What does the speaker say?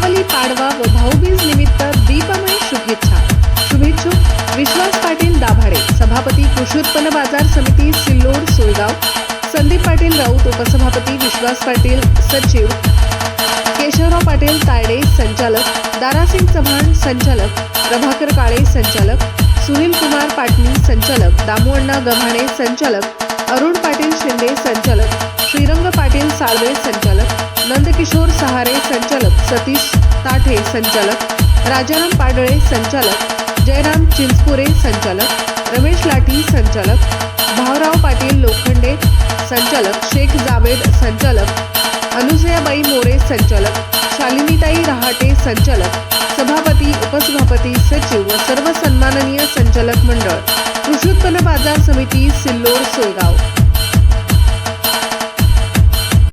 दीपावली पाडवा व भाऊबीज निमित्त दीपमय शुभेच्छा. शुभेच्छुक विश्वास पाटील दाभाडे सभापती कृषी उत्पन्न बाजार समिती सिल्लोड सोयगाव. संदीप पाटील राऊत उपसभापती विश्वास पाटील सचिव. केशवराव पाटील तायडे संचालक. दारासिंग चव्हाण संचालक. प्रभाकर काळे संचालक. सुनील कुमार पाटणी संचालक. दामूअण्णा गव्हाणे संचालक. अरुण पाटील शिंदे संचालक. श्रीरंग पाटील साळवे संचालक. नंदकिशोर सहारे संचालक सतीश ताठे संचालक राजाराम पाडळे संचालक जयराम चिंचपुरे संचालक रमेश लाठी संचालक भावराव पाटील लोखंडे संचालक शेख जावेद संचालक अनुसयाबाई मोरे संचालक शालिनीताई रहाटे संचालक सभापती उपसभापती सचिव व सर्व सन्माननीय संचालक मंडळ कृषी उत्पन्न बाजार समिती सिल्लोड सोयगाव.